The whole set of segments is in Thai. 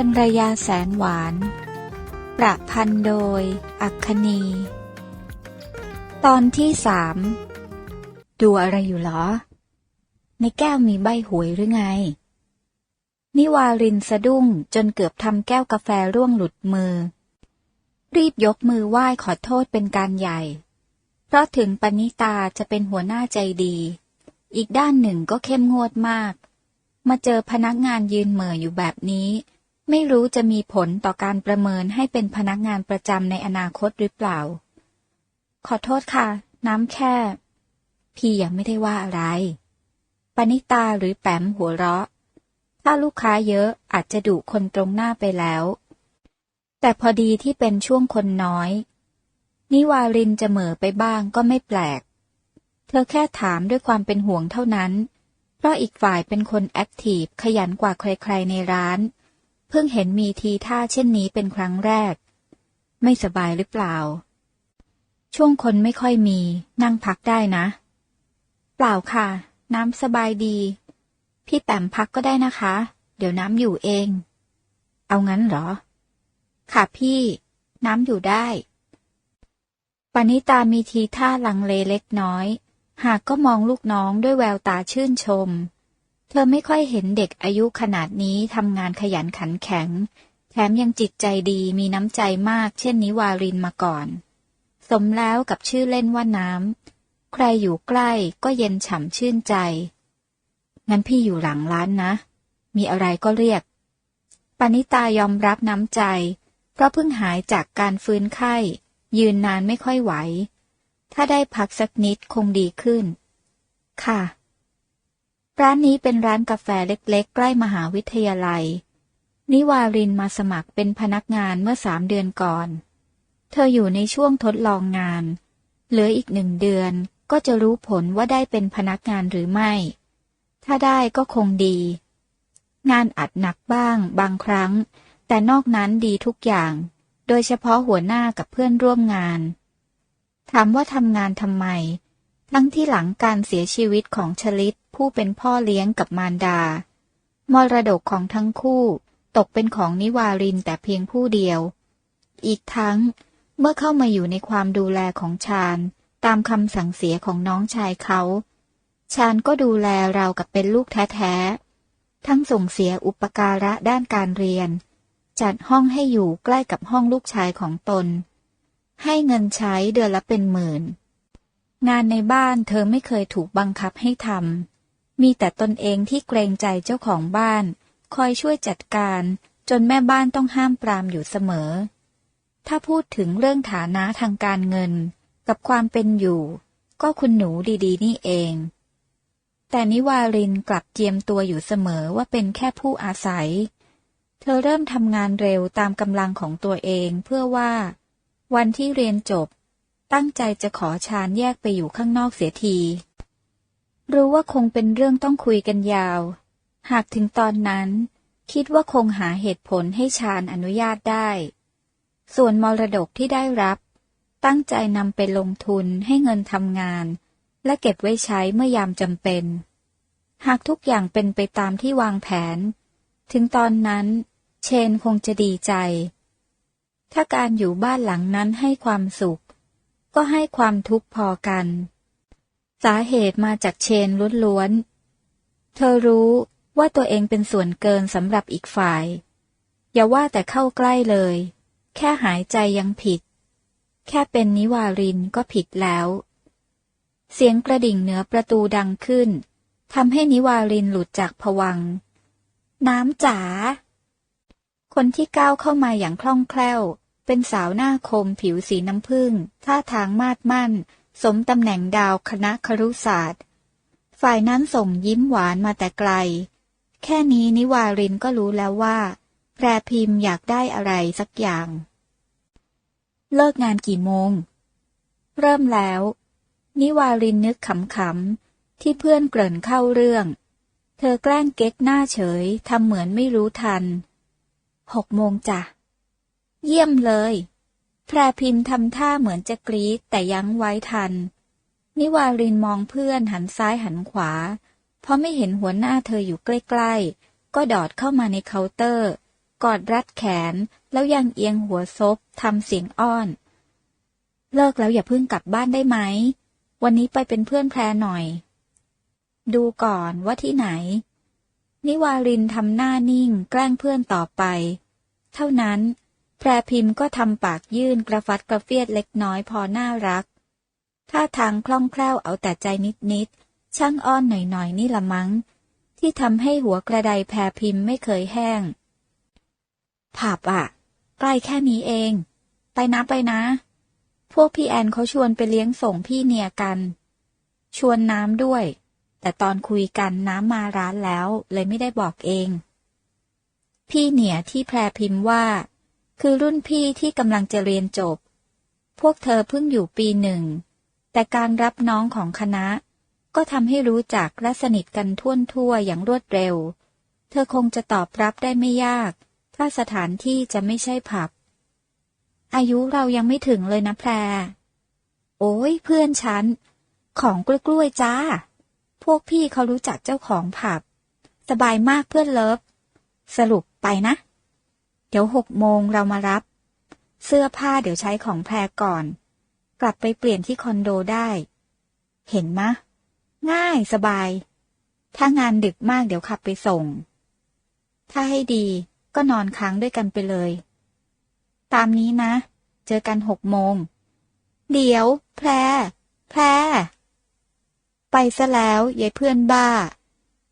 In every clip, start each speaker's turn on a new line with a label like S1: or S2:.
S1: ภรรยาแสนหวาน ประพันธ์โดย อัคคณีตอนที่สามดูอะไรอยู่เหรอ ในแก้วมีใบหวยหรือไง นิวารินสะดุ้งจนเกือบทำแก้วกาแฟร่วงหลุดมือ รีบยกมือไหว้ขอโทษเป็นการใหญ่ เพราะถึงปณิตาจะเป็นหัวหน้าใจดี อีกด้านหนึ่งก็เข้มงวดมาก มาเจอพนักงานยืนเหม่ออยู่แบบนี้ ไม่รู้จะมีผลต่อการประเมินให้เป็นพนักงานประจำในอนาคตหรือเปล่า ขอโทษค่ะ น้ำแค่ พี่ยังไม่ได้ว่าอะไร ปณิตาหรือแปมหัวเราะ ถ้าลูกค้าเยอะอาจจะดุคนตรงหน้าไปแล้ว แต่พอดีที่เป็นช่วงคนน้อย นิวารินจะเหม่อไปบ้างก็ไม่แปลก เธอแค่ถามด้วยความเป็นห่วงเท่านั้น เพราะอีกฝ่ายเป็นคนแอคทีฟขยันกว่าใครๆในร้าน เพิ่งเห็นมีทีท่าเช่นนี้เป็นครั้งแรก ไม่สบายหรือเปล่า ช่วงคนไม่ค่อยมี นั่งพักได้นะ เปล่าค่ะ น้ำสบายดี พี่แปมพักก็ได้นะคะ เดี๋ยวน้ำอยู่เอง เอางั้นเหรอ ค่ะพี่ น้ำอยู่ได้ปณิตามีทีท่าลังเลเล็กน้อย หากก็มองลูกน้องด้วยแววตาชื่นชม เธอไม่ค่อยเห็นเด็กอายุขนาดนี้ทำงานขยันขันแข็ง แถมยังจิตใจดีมีน้ำใจมากเช่นนิวารินมาก่อน สมแล้วกับชื่อเล่นว่าน้ำ ใครอยู่ใกล้ก็เย็นฉ่ำชื่นใจ งั้นพี่อยู่หลังร้านนะ มีอะไรก็เรียก ปณิตายอมรับน้ำใจ เพราะเพิ่งหายจากการฟื้นไข้ ยืนนานไม่ค่อยไหว ถ้าได้พักสักนิดคงดีขึ้น ค่ะ ร้านนี้เป็นร้านกาแฟเล็กๆ ใกล้มหาวิทยาลัย นิวารินมาสมัครเป็นพนักงานเมื่อสามเดือนก่อน เธออยู่ในช่วงทดลองงาน เหลืออีกหนึ่งเดือนก็จะรู้ผลว่าได้เป็นพนักงานหรือไม่ ถ้าได้ก็คงดี งานอัดหนักบ้าง บางครั้ง แต่นอกนั้นดีทุกอย่าง โดยเฉพาะหัวหน้ากับเพื่อนร่วมงาน ถามว่าทำงานทำไม ทั้งที่หลังการเสียชีวิตของชลิตผู้เป็นพ่อเลี้ยงกับมารดา มรดกของทั้งคู่ตกเป็นของนิวารินแต่เพียงผู้เดียว อีกทั้งเมื่อเข้ามาอยู่ในความดูแลของชาญตามคำสั่งเสียของน้องชายเขา ชาญก็ดูแลเรากับเป็นลูกแท้ๆ ทั้งส่งเสียอุปการะด้านการเรียน จัดห้องให้อยู่ใกล้กับห้องลูกชายของตน ให้เงินใช้เดือนละเป็นหมื่น งานในบ้านเธอไม่เคยถูกบังคับให้ทำ มีแต่ตนเองที่เกรงใจเจ้าของบ้าน คอยช่วยจัดการ จนแม่บ้านต้องห้ามปรามอยู่เสมอ ถ้าพูดถึงเรื่องฐานะทางการเงิน กับความเป็นอยู่ ก็คุณหนูดีๆ นี่เอง แต่นิวารินกลับเจียมตัวอยู่เสมอว่าเป็นแค่ผู้อาศัย เธอเริ่มทำงานเร็วตามกำลังของตัวเองเพื่อว่า วันที่เรียนจบ ตั้งใจจะขอชาญแยกไปอยู่ข้างนอกเสียที รู้ว่าคงเป็นเรื่องต้องคุยกันยาว หากถึงตอนนั้น คิดว่าคงหาเหตุผลให้ชาญอนุญาตได้ ส่วนมรดกที่ได้รับ ตั้งใจนำไปลงทุนให้เงินทำงาน และเก็บไว้ใช้เมื่อยามจำเป็น หากทุกอย่างเป็นไปตามที่วางแผน ถึงตอนนั้นเชนคงจะดีใจ ถ้าการอยู่บ้านหลังนั้นให้ความสุข ก็ให้ความทุกข์พอกัน สาเหตุมาจากเชนล้วนๆ เธอรู้ว่าตัวเองเป็นส่วนเกินสำหรับอีกฝ่าย อย่าว่าแต่เข้าใกล้เลย แค่หายใจยังผิด แค่เป็นนิวารินก็ผิดแล้ว เสียงกระดิ่งเหนือประตูดังขึ้นทำให้นิวารินหลุดจากผวัง น้ำจ๋า คนที่ก้าวเข้ามาอย่างคล่องแคล่ว เป็นสาวหน้าคมผิวสีน้ำผึ้งท่าทางมาดมั่น สมตำแหน่งดาวคณะครุศาสตร์ ฝ่ายนั้นส่งยิ้มหวานมาแต่ไกล แค่นี้นิวารินก็รู้แล้วว่า แพรพิมพ์อยากได้อะไรสักอย่าง เลิกงานกี่โมง เริ่มแล้ว นิวารินนึกขำๆ ที่เพื่อนเกริ่นเข้าเรื่อง เธอแกล้งเก๊กหน้าเฉยทำเหมือนไม่รู้ทัน หกโมงจ้ะ เยี่ยมเลย แพรพิมพ์ทำท่าเหมือนจะกรี๊ดแต่ยั้งไว้ทัน นิวารินมองเพื่อนหันซ้ายหันขวา เพราะไม่เห็นหัวหน้าเธออยู่ใกล้ ๆ ก็ดอดเข้ามาในเคาน์เตอร์ กอดรัดแขนแล้วยังเอียงหัวซบทำเสียงอ้อน เลิกแล้วอย่าเพิ่งกลับบ้านได้ไหม วันนี้ไปเป็นเพื่อนแพรหน่อย ดูก่อนว่าที่ไหน นิวารินทำหน้านิ่งแกล้งเพื่อนต่อไป เท่านั้น แพรพิมพ์ก็ทำปากยื่นกระฟัดกระเฟียดเล็กน้อยพอน่ารัก ท่าทางคล่องแคล่วเอาแต่ใจนิดๆ ช่างอ้อนหน่อยๆ นี่ละมั้ง ที่ทำให้หัวกระไดแพรพิมพ์ไม่เคยแห้ง ผับอะใกล้แค่นี้เอง ไปนะไปนะ พวกพี่แอนเขาชวนไปเลี้ยงส่งพี่เนียกัน ชวนน้ำด้วย แต่ตอนคุยกันน้ำมาร้านแล้วเลยไม่ได้บอกเอง พี่เหนียที่แพรพิมพ์ว่า คือรุ่นพี่ที่กำลังจะเรียนจบ พวกเธอเพิ่งอยู่ปีหนึ่ง แต่การรับน้องของคณะ ก็ทำให้รู้จักและสนิทกันท่วนทั่วอย่างรวดเร็ว เธอคงจะตอบรับได้ไม่ยาก ถ้าสถานที่จะไม่ใช่ผับ อายุเรายังไม่ถึงเลยนะแพร โอ้ยเพื่อนฉัน ของกล้วยๆจ้า พวกพี่เขารู้จักเจ้าของผับ สบายมากเพื่อนเลิฟ สรุปไปนะ เดี๋ยวหกโมงเรามารับ เสื้อผ้าเดี๋ยวใช้ของแพรก่อน กลับไปเปลี่ยนที่คอนโดได้ เห็นมะ ง่ายสบาย ถ้างานดึกมากเดี๋ยวขับไปส่ง ถ้าให้ดีก็นอนค้างด้วยกันไปเลย ตามนี้นะ เจอกันหกโมง เดี๋ยว แพร แพร ไปซะแล้วยายเพื่อนบ้า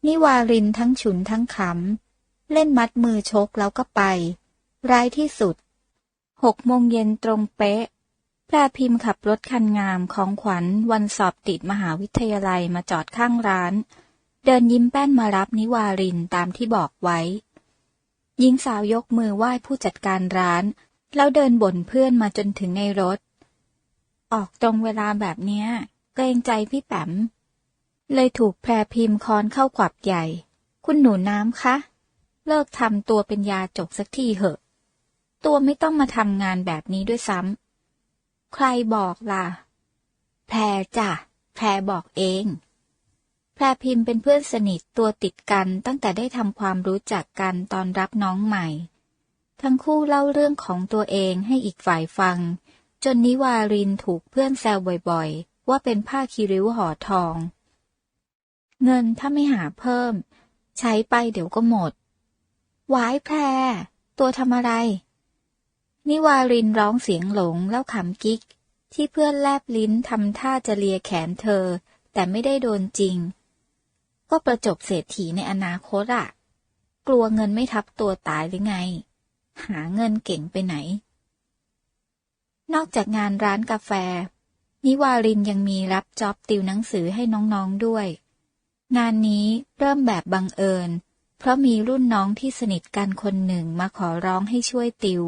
S1: นิวารินทั้งฉุนทั้งขำเล่นมัดมือชกแล้วก็ไป ร้ายที่สุด หกโมงเย็นตรงเป๊ะแพรพิมพ์ขับรถคันงามของขวัญวันสอบติดมหาวิทยาลัยมาจอดข้างร้าน เดินยิ้มแป้นมารับนิวารินตามที่บอกไว้ หญิงสาวยกมือไหว้ผู้จัดการร้าน แล้วเดินบ่นเพื่อนมาจนถึงในรถ ออกตรงเวลาแบบเนี้ยเกรงใจพี่แปมเลยถูกแพรพิมพ์คอนเข้าขวับใหญ่ คุณหนูน้ำคะ เลิกทำตัวเป็นยาจกสักทีเหอะ ตัวไม่ต้องมาทำงานแบบนี้ด้วยซ้ำ ใครบอกล่ะ แพรจ้ะ แพรบอกเอง แพรพิมพ์เป็นเพื่อนสนิทตัวติดกันตั้งแต่ได้ทำความรู้จักกันตอนรับน้องใหม่ ทั้งคู่เล่าเรื่องของตัวเองให้อีกฝ่ายฟัง จนนิวารินถูกเพื่อนแซวบ่อยๆ ว่าเป็นผ้าคีริ้วห่อทอง เงินถ้าไม่หาเพิ่ม ใช้ไปเดี๋ยวก็หมด วายแพร ตัวทำอะไร นิวารินร้องเสียงหลงแล้วขำกิ๊ก ที่เพื่อนแลบลิ้นทำท่าจะเลียแขนเธอ แต่ไม่ได้โดนจริง ก็ประจบเศรษฐีในอนาคตอะกลัวเงินไม่ทับตัวตายหรือไง หาเงินเก่งไปไหน นอกจากงานร้านกาแฟ นิวารินยังมีรับจ็อบติวหนังสือให้น้องๆด้วย งานนี้เริ่มแบบบังเอิญ เพราะมีรุ่นน้องที่สนิทกันคนหนึ่งมาขอร้องให้ช่วยติว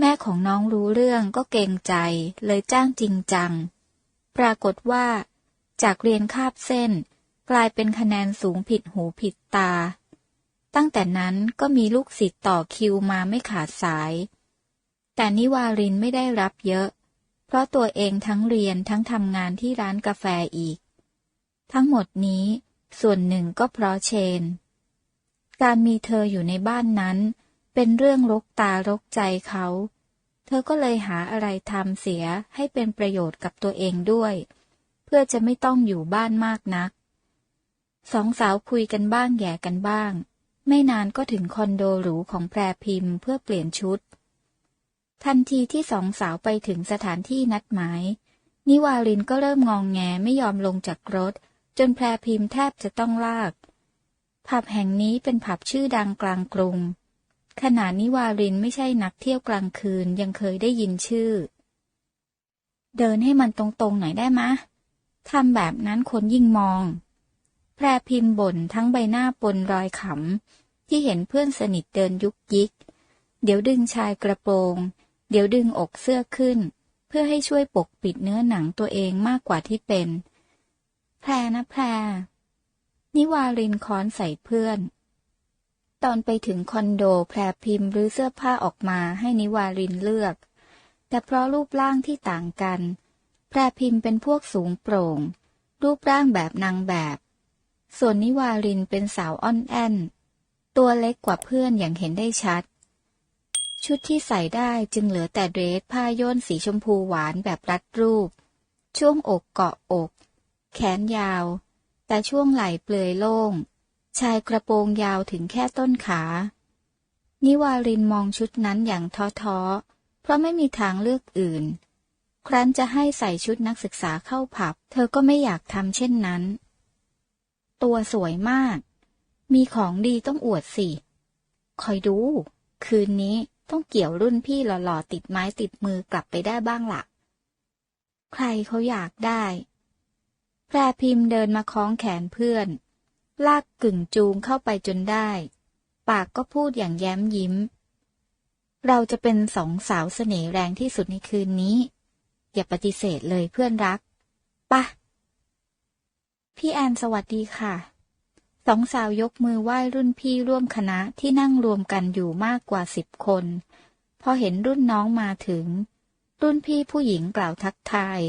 S1: แม่ของน้องรู้เรื่องก็เกรงใจ เลยจ้างจริงจัง ปรากฏว่า จากเรียนคาบเส้น กลายเป็นคะแนนสูงผิดหูผิดตา ตั้งแต่นั้นก็มีลูกศิษย์ต่อคิวมาไม่ขาดสาย แต่นิวารินไม่ได้รับเยอะ เพราะตัวเองทั้งเรียนทั้งทำงานที่ร้านกาแฟอีก ทั้งหมดนี้ส่วนหนึ่งก็เพราะเชน การมีเธออยู่ในบ้านนั้น เป็นเรื่องรกตารกใจเขา เธอก็เลยหาอะไรทำเสียให้เป็นประโยชน์กับตัวเองด้วย เพื่อจะไม่ต้องอยู่บ้านมากนัก สองสาวคุยกันบ้างแย่กันบ้าง ไม่นานก็ถึงคอนโดหรูของแพรพิมพ์เพื่อเปลี่ยนชุด ทันทีที่สองสาวไปถึงสถานที่นัดหมาย นิวารินก็เริ่มงองแงไม่ยอมลงจากรถ จนแพรพิมพ์แทบจะต้องลาก ผับแห่งนี้เป็นผับชื่อดังกลางกรุง ขณะนิวารินไม่ใช่นักเที่ยวกลางคืนยังเคยได้ยินชื่อ เดินให้มันตรงๆหน่อยได้มะทำแบบนั้นคนยิ่งมอง แพรพิมพ์บ่นทั้งใบหน้าปนรอยขำ ที่เห็นเพื่อนสนิทเดินยุกยิก เดี๋ยวดึงชายกระโปรง เดี๋ยวดึงอกเสื้อขึ้น เพื่อให้ช่วยปกปิดเนื้อหนังตัวเองมากกว่าที่เป็น แพรนะแพรนิวารินค้อนใส่เพื่อน ตอนไปถึงคอนโดแพรพิมพ์หรือเสื้อผ้าออกมาให้นิวารินเลือก แต่เพราะรูปร่างที่ต่างกัน แพรพิมพ์เป็นพวกสูงโปร่ง รูปร่างแบบนางแบบ ส่วนนิวารินเป็นสาวอ่อนแอน ตัวเล็กกว่าเพื่อนอย่างเห็นได้ชัด ชุดที่ใส่ได้จึงเหลือแต่เดรสผ้าโย่นสีชมพูหวานแบบรัดรูป ช่วงอกเกาะอก แขนยาว แต่ช่วงไหล่เปลือยโล่ง ชายกระโปรงยาวถึงแค่ต้นขา นิวารินมองชุดนั้นอย่างท้อๆเพราะไม่มีทางเลือกอื่น ครั้นจะให้ใส่ชุดนักศึกษาเข้าผับ เธอก็ไม่อยากทำเช่นนั้น ตัวสวยมาก มีของดีต้องอวดสิ คอยดู คืนนี้ต้องเกี่ยวรุ่นพี่หล่อๆติดไม้ติดมือกลับไปได้บ้างละ่ะ ใครเขาอยากได้ แพรพิมพ์เดินมาคล้องแขนเพื่อน ลากกึ่งจูงเข้าไปจนได้ ปากก็พูดอย่างแย้มยิ้ม เราจะเป็นสองสาวเสน่ห์แรงที่สุดในคืนนี้ อย่าปฏิเสธเลยเพื่อนรักปะพี่แอนสวัสดีค่ะ สองสาวยกมือไหว้รุ่นพี่ร่วมคณะที่นั่งรวมกันอยู่มากกว่าสิบคน พอเห็นรุ่นน้องมาถึง รุ่นพี่ผู้หญิงกล่าวทักทาย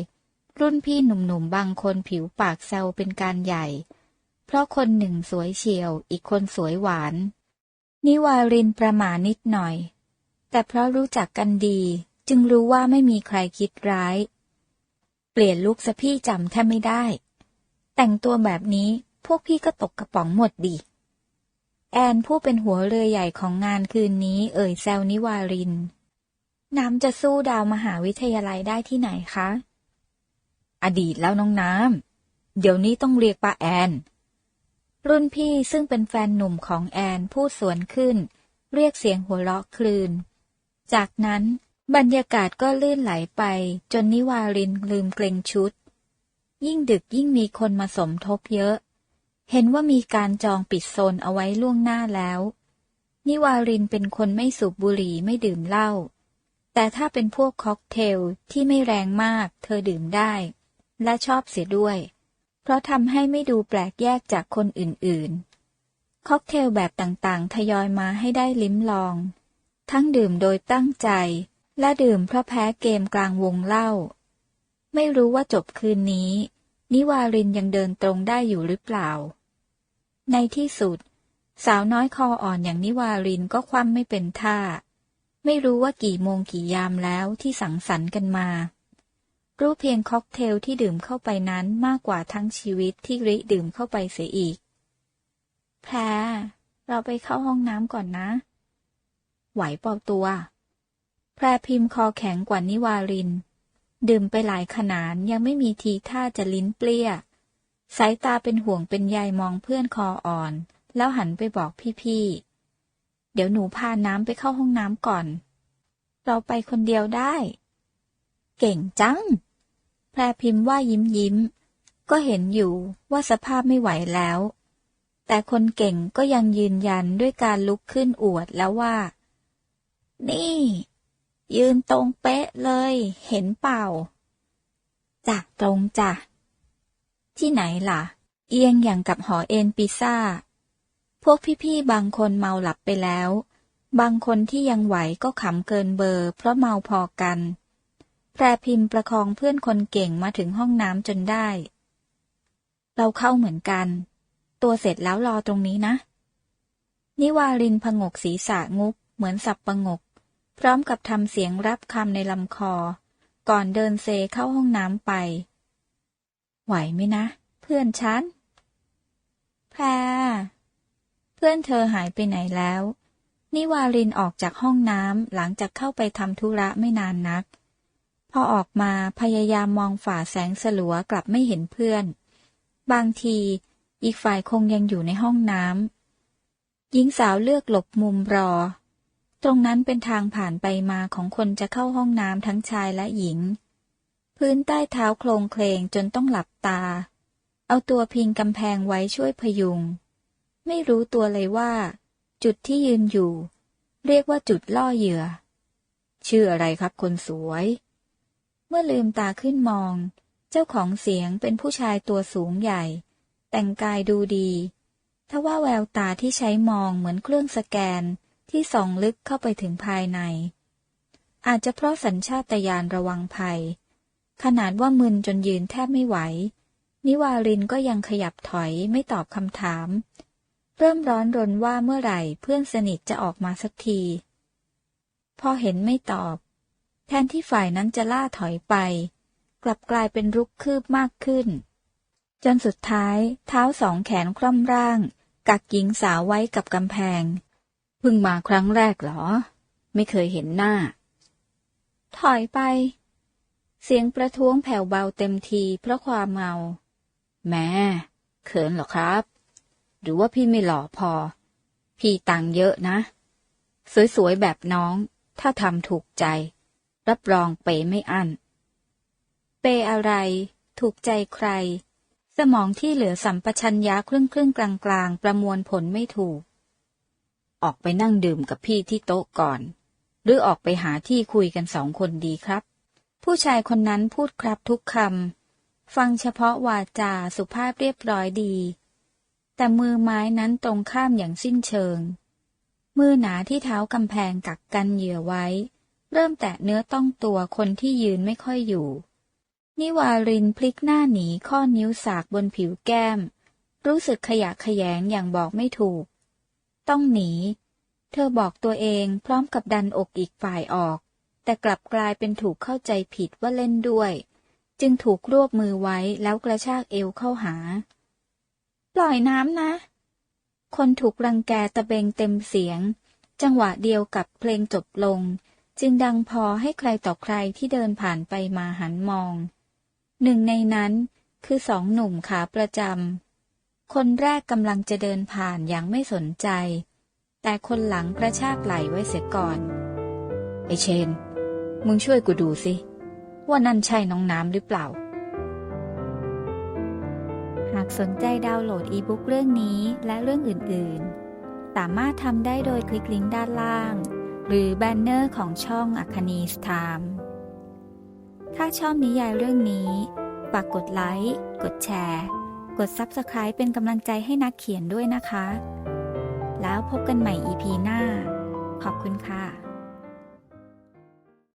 S1: รุ่นพี่หนุ่มๆบางคนผิวปากแซวเป็นการใหญ่ เพราะคนหนึ่งสวยเฉียว อีกคนสวยหวาน นิวารินประหมานิดหน่อย แต่เพราะรู้จักกันดี จึงรู้ว่าไม่มีใครคิดร้าย เปลี่ยนลุกซะพี่จำแทบไม่ได้ แต่งตัวแบบนี้พวกพี่ก็ตกกระป๋องหมดดิแอนผู้เป็นหัวเรือใหญ่ของงานคืนนี้ เอ่ยแซวนิวาริน น้ำจะสู้ดาวมหาวิทยาลัยได้ที่ไหนคะ อดีตแล้วน้องน้ำ เดี๋ยวนี้ต้องเรียกป้าแอน รุ่นพี่ซึ่งเป็นแฟนหนุ่มของแอนพูดสวนขึ้น เรียกเสียงหัวเราะคลืน จากนั้นบรรยากาศก็ลื่นไหลไปจนนิวารินลืมเกรงชุด ยิ่งดึกยิ่งมีคนมาสมทบเยอะ เห็นว่ามีการจองปิดโซนเอาไว้ล่วงหน้าแล้ว นิวารินเป็นคนไม่สูบบุหรี่ไม่ดื่มเหล้าแต่ถ้าเป็นพวกค็อกเทลที่ไม่แรงมาก เธอดื่มได้ และชอบเสียด้วย เพราะทำให้ไม่ดูแปลกแยกจากคนอื่นๆ ค็อกเทลแบบต่างๆ ทยอยมาให้ได้ลิ้มลอง ทั้งดื่มโดยตั้งใจ และดื่มเพราะแพ้เกมกลางวงเล่า ไม่รู้ว่าจบคืนนี้ นิวารินยังเดินตรงได้อยู่หรือเปล่า ในที่สุด สาวน้อยคออ่อนอย่างนิวารินก็คว่ำไม่เป็นท่า ไม่รู้ว่ากี่โมงกี่ยามแล้วที่สังสรรค์กันมา รู้เพียงค็อกเทลที่ดื่มเข้าไปนั้นมากกว่าทั้งชีวิตที่ริดื่มเข้าไปเสียอีก แพร เราไปเข้าห้องน้ำก่อนนะ ไหวเปล่าตัว แพรพิมพ์คอแข็งกว่านิวาริน ดื่มไปหลายขนาดยังไม่มีทีท่าจะลิ้นเปรี้ย สายตาเป็นห่วงเป็นใยมองเพื่อนคออ่อน แล้วหันไปบอกพี่ๆ เดี๋ยวหนูพาน้ำไปเข้าห้องน้ำก่อน เราไปคนเดียวได้ เก่งจัง แพรพิมพ์ว่ายิ้มยิ้ม ก็เห็นอยู่ว่าสภาพไม่ไหวแล้ว แต่คนเก่งก็ยังยืนยันด้วยการลุกขึ้นอวดแล้วว่า นี่ ยืนตรงเป๊ะเลย เห็นเปล่าจ้ะตรงจ้ะ ที่ไหนล่ะ เอียงอย่างกับหอเอ็นปิซ่า พวกพี่ๆบางคนเมาหลับไปแล้ว บางคนที่ยังไหวก็ขำเกินเบอร์ เพราะเมาพอกัน แพรพิมพ์ประคองเพื่อนคนเก่งมาถึงห้องน้ำจนได้ เราเข้าเหมือนกัน ตัวเสร็จแล้วรอตรงนี้นะ นิวารินผงกศีรษะงุบเหมือนสับประงก พร้อมกับทำเสียงรับคำในลำคอ ก่อนเดินเซเข้าห้องน้ำไป ไหวไหมนะ เพื่อนฉัน แพร เพื่อนเธอหายไปไหนแล้ว นิวารินออกจากห้องน้ำหลังจากเข้าไปทำธุระไม่นานนัก พอออกมาพยายามมองฝ่าแสงสลัวกลับไม่เห็นเพื่อน บางทีอีกฝ่ายคงยังอยู่ในห้องน้ำหญิงสาวเลือกหลบมุมรอ ตรงนั้นเป็นทางผ่านไปมาของคนจะเข้าห้องน้ำทั้งชายและหญิง พื้นใต้เท้าโคลงเคลงจนต้องหลับตา เอาตัวพิงกำแพงไว้ช่วยพยุง ไม่รู้ตัวเลยว่า จุดที่ยืนอยู่ เรียกว่าจุดล่อเหยื่อ ชื่ออะไรครับคนสวย เมื่อลืมตาขึ้นมอง เจ้าของเสียงเป็นผู้ชายตัวสูงใหญ่ แต่งกายดูดี ทว่าแววตาที่ใช้มองเหมือนเครื่องสแกนที่ส่องลึกเข้าไปถึงภายใน อาจจะเพราะสัญชาตญาณระวังภัย ขนาดว่ามึนจนยืนแทบไม่ไหว นิวารินก็ยังขยับถอยไม่ตอบคำถาม เริ่มร้อนรนว่าเมื่อไหร่เพื่อนสนิทจะออกมาสักที พอเห็นไม่ตอบ แทนที่ฝ่ายนั้นจะล่าถอยไป กลับกลายเป็นรุกคืบมากขึ้น จนสุดท้ายเท้าสองแขนคล่อมร่าง กักหญิงสาวไว้กับกำแพงเพิ่งมาครั้งแรกเหรอ ไม่เคยเห็นหน้า ถอยไป เสียงประท้วงแผ่วเบาเต็มทีเพราะความเมาแม่เขินเหรอครับ หรือว่าพี่ไม่หล่อพอ พี่ตังค์เยอะนะ สวยๆแบบน้อง ถ้าทำถูกใจ รับรองเปไม่อั้น เปอะไร ถูกใจใคร สมองที่เหลือสัมปชัญญะครึ่งครึ่งกลางกลางประมวลผลไม่ถูก ออกไปนั่งดื่มกับพี่ที่โต๊ะก่อน หรือออกไปหาที่คุยกันสองคนดีครับ ผู้ชายคนนั้นพูดครับทุกคำ ฟังเฉพาะวาจาสุภาพเรียบร้อยดี แต่มือไม้นั้นตรงข้ามอย่างสิ้นเชิง มือหนาที่เท้ากำแพงกักกันเหยื่อไว้ เริ่มแตะเนื้อต้องตัวคนที่ยืนไม่ค่อยอยู่ นิวารินพลิกหน้าหนีข้อนิ้วสากบนผิวแก้ม รู้สึกขยะแขยงอย่างบอกไม่ถูก ต้องหนี เธอบอกตัวเองพร้อมกับดันอกอีกฝ่ายออก แต่กลับกลายเป็นถูกเข้าใจผิดว่าเล่นด้วย จึงถูกรวบมือไว้แล้วกระชากเอวเข้าหา ปล่อยน้ำนะ คนถูกรังแกตะเบงเต็มเสียง จังหวะเดียวกับเพลงจบลง จึงดังพอให้ใครต่อใครที่เดินผ่านไปมาหันมอง หนึ่งในนั้นคือสองหนุ่มขาประจำ คนแรกกำลังจะเดินผ่านอย่างไม่สนใจ แต่คนหลังกระชากไหลไว้เสียก่อน ไอเชน มึงช่วยกูดูสิ ว่านั่นใช่น้องน้ำหรือเปล่า หากสนใจดาวน์โหลดอีบุ๊กเรื่องนี้และเรื่องอื่น ๆ สามารถทำได้โดยคลิกลิงก์ด้านล่าง หรือแบนเนอร์ของช่องอัคนีสไทม์ถ้าชอบนิยายเรื่องนี้ ฝากกดไลค์ กดแชร์ กด Subscribe เป็นกำลังใจให้นักเขียนด้วยนะคะ แล้วพบกันใหม่ EP หน้า ขอบคุณค่ะ